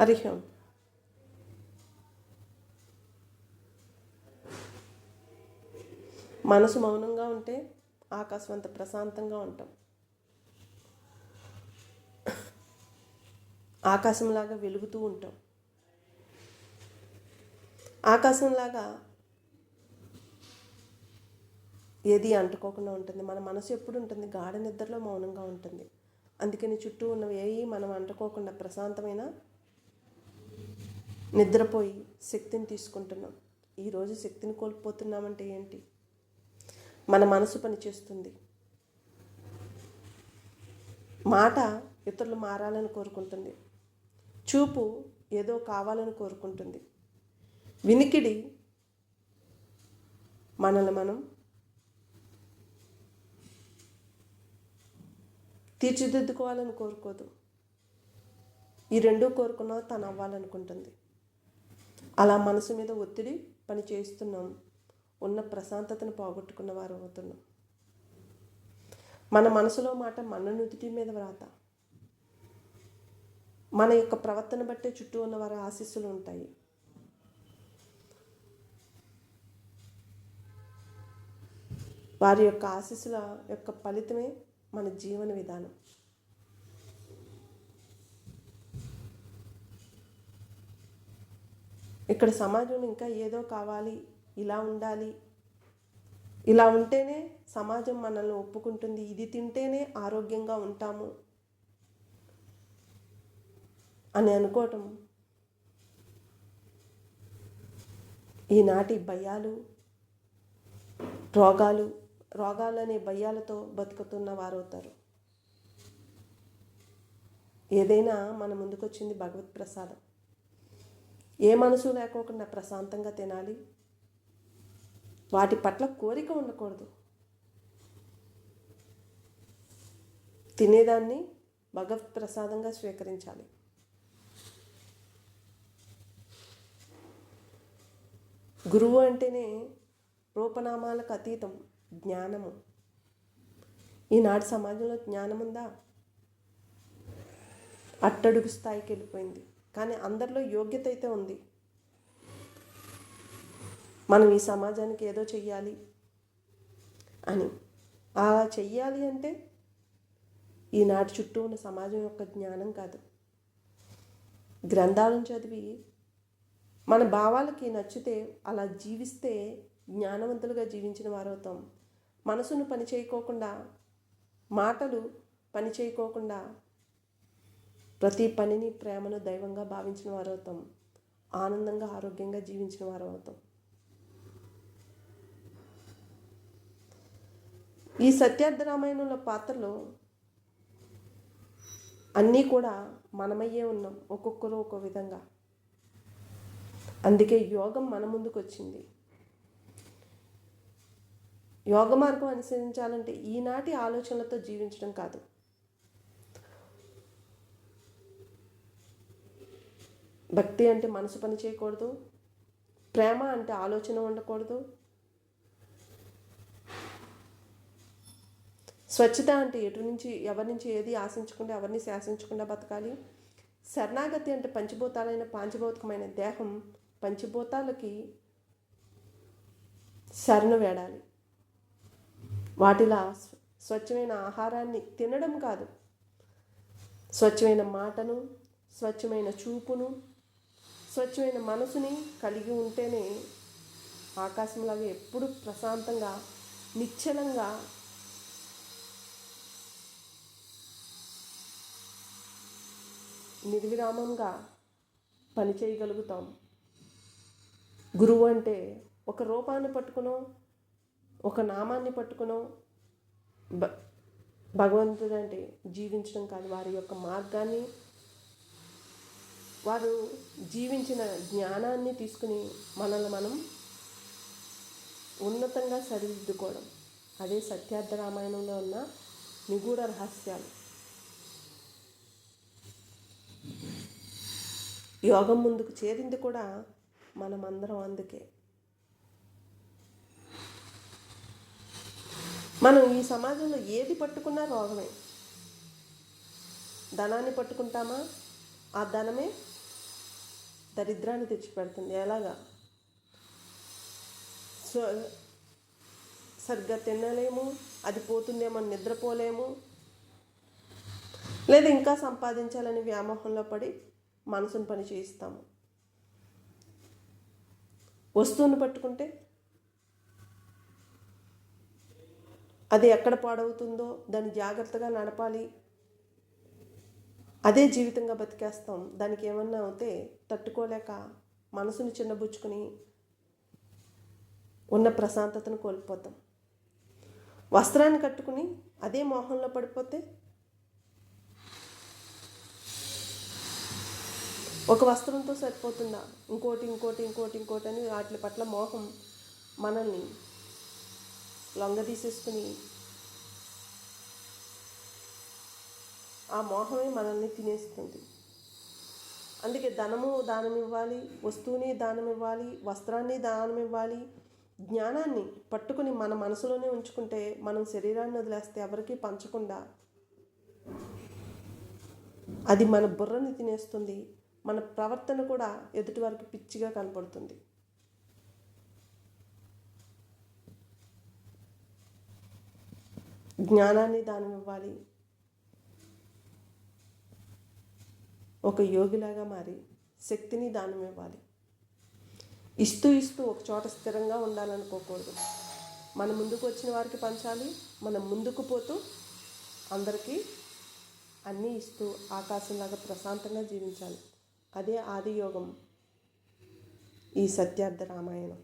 హరి ఓం మనసు మౌనంగా ఉంటే ఆకాశం అంత ప్రశాంతంగా ఉంటాం. ఆకాశంలాగా వెలుగుతూ ఉంటాం. ఆకాశంలాగా ఏది అంటుకోకుండా ఉంటుంది. మన మనసు ఎప్పుడు ఉంటుంది? గాఢ నిద్రలో మౌనంగా ఉంటుంది. అందుకని చుట్టూ ఉన్నవి ఏవి మనం అంటుకోకుండా ప్రశాంతమైన నిద్రపోయి శక్తిని తీసుకుంటున్నాం. ఈరోజు శక్తిని కోల్పోతున్నామంటే ఏంటి? మన మనసు పనిచేస్తుంది మాట ఇతరులు మారాలని కోరుకుంటుంది. చూపు ఏదో కావాలని కోరుకుంటుంది. వినికిడి మనల్ని మనం తీర్చిదిద్దుకోవాలని కోరుకోదు. ఈ రెండూ కోరుకున్నా తను అవ్వాలనుకుంటుంది అలా మనసు మీద ఒత్తిడి పని చేస్తున్నాం. ఉన్న ప్రశాంతతను పోగొట్టుకున్న వారు అవుతున్నాం. మన మనసులో మాట మన నుదుటి మీద వ్రాత. మన యొక్క ప్రవర్తన బట్టే చుట్టూ ఉన్న వారి ఆశీస్సులు ఉంటాయి. వారి యొక్క ఆశీస్సుల యొక్క ఫలితమే మన జీవన విధానం. ఇక్కడ సమాజం ఇంకా ఏదో కావాలి ఇలా ఉండాలి. ఇలా ఉంటేనే సమాజం మనల్ని ఒప్పుకుంటుంది. ఇది తింటేనే ఆరోగ్యంగా ఉంటాము అని అనుకోవటం. ఈనాటి భయాలు రోగాలు రోగాలు అనే భయాలతో బతుకుతున్న వారవుతారు. ఏదైనా మన ముందుకొచ్చింది భగవత్ ప్రసాదం. ఏ మనసు లేకోకుండా ప్రశాంతంగా తినాలి? వాటి పట్ల కోరిక ఉండకూడదు. తినేదాన్ని భగవత్ ప్రసాదంగా స్వీకరించాలి. గురువు అంటేనే రూపనామాలకు అతీతం జ్ఞానము. ఈనాటి సమాజంలో జ్ఞానం ఉందా అట్టడుగు స్థాయికి వెళ్ళిపోయింది. కానీ అందరిలో యోగ్యత అయితే ఉంది. మనం ఈ సమాజానికి ఏదో చెయ్యాలి అని. అలా చెయ్యాలి అంటే ఈనాటి చుట్టూ ఉన్న సమాజం యొక్క జ్ఞానం కాదు. గ్రంథాలను చదివి మన భావాలకి నచ్చితే అలా జీవిస్తే జ్ఞానవంతులుగా జీవించిన వారవుతాం. మనసును పని చేయకోకుండా మాటలు పని చేయకోకుండా ప్రతి పనిని ప్రేమను దైవంగా భావించిన వారు అవుతాం. ఆనందంగా ఆరోగ్యంగా జీవించిన వారు అవుతాం. ఈ సత్యార్థ రామాయణంలో పాత్రలో అన్నీ కూడా మనమయ్యే ఉన్నాం ఒక్కొక్కరు ఒక్కో విధంగా. అందుకే యోగం మన ముందుకు వచ్చింది యోగ మార్గం అనుసరించాలంటే ఈనాటి ఆలోచనలతో జీవించడం కాదు. భక్తి అంటే మనసు పని చేయకూడదు. ప్రేమ అంటే ఆలోచన ఉండకూడదు. స్వచ్ఛత అంటే ఎటు నుంచి ఎవరి నుంచి ఏది ఆశించకుండా ఎవరిని శాసించకుండా బతకాలి. శరణాగతి అంటే పంచభూతాలైన పాంచభౌతికమైన దేహం. పంచభూతాలకి శరణు వేడాలి. వాటిలా స్వచ్ఛమైన ఆహారాన్ని తినడం కాదు. స్వచ్ఛమైన మాటను స్వచ్ఛమైన చూపును స్వచ్ఛమైన మనసుని కలిగి ఉంటేనే ఆకాశంలాగా ఎప్పుడు ప్రశాంతంగా నిశ్చలంగా నిర్విరామంగా పనిచేయగలుగుతాం. గురువు అంటే ఒక రూపాన్ని పట్టుకునో ఒక నామాన్ని పట్టుకునో భ భగవంతుడు అంటే జీవించడం కాదు. వారి యొక్క మార్గాన్ని వారు జీవించిన జ్ఞానాన్ని తీసుకుని మనల్ని మనం ఉన్నతంగా సరిదిద్దుకోవడం. అదే సత్యార్థ రామాయణంలో ఉన్న నిగూఢ రహస్యాలు. యోగం ముందుకు చేరింది కూడా మనమందరం అందుకే. మనం ఈ సమాజంలో ఏది పట్టుకున్నా రోగమే. ధనాన్ని పట్టుకుంటామా? ఆ ధనమే దరిద్రాన్ని తెచ్చిపెడుతుంది. ఎలాగా? సో సరిగ్గా తినలేము అది పోతుందేమో నిద్రపోలేము. లేదా ఇంకా సంపాదించాలని వ్యామోహంలో పడి మనసును పని చేయిస్తాము. వస్తువును పట్టుకుంటే అది ఎక్కడ పాడవుతుందో దాన్ని జాగ్రత్తగా నడపాలి. అదే జీవితంగా బతికేస్తాం. దానికి ఏమన్నా అవుతే తట్టుకోలేక మనసుని చిన్నబుచ్చుకుని ఉన్న ప్రశాంతతను కోల్పోతాం. వస్త్రాన్ని కట్టుకుని అదే మోహంలో పడిపోతే ఒక వస్త్రంతో సరిపోతుందా? ఇంకోటి ఇంకోటి ఇంకోటి ఇంకోటి అని వాటి పట్ల మోహం మనల్ని లొంగదీసేసుకుని ఆ మోహమే మనల్ని తినేస్తుంది. అందుకే ధనము దానం ఇవ్వాలి వస్తువుని దానం ఇవ్వాలి వస్త్రాన్ని దానం ఇవ్వాలి జ్ఞానాన్ని పట్టుకుని మన మనసులోనే ఉంచుకుంటే మనం శరీరాన్ని వదిలేస్తే ఎవరికీ పంచకుండా అది మన బుర్రని తినేస్తుంది మన ప్రవర్తన కూడా ఎదుటి వారికి పిచ్చిగా కనపడుతుంది. జ్ఞానాన్ని దానం ఇవ్వాలి ఒక యోగిలాగా మారి శక్తిని దానం ఇవ్వాలి ఇస్తూ ఇస్తూ ఒక చోట స్థిరంగా ఉండాలనుకోకూడదు. మన ముందుకు వచ్చిన వారికి పంచాలి. మనం ముందుకు పోతూ అందరికీ అన్నీ ఇస్తూ ఆకాశంలాగా ప్రశాంతంగా జీవించాలి. అదే ఆది యోగం ఈ సత్యార్థ రామాయణం.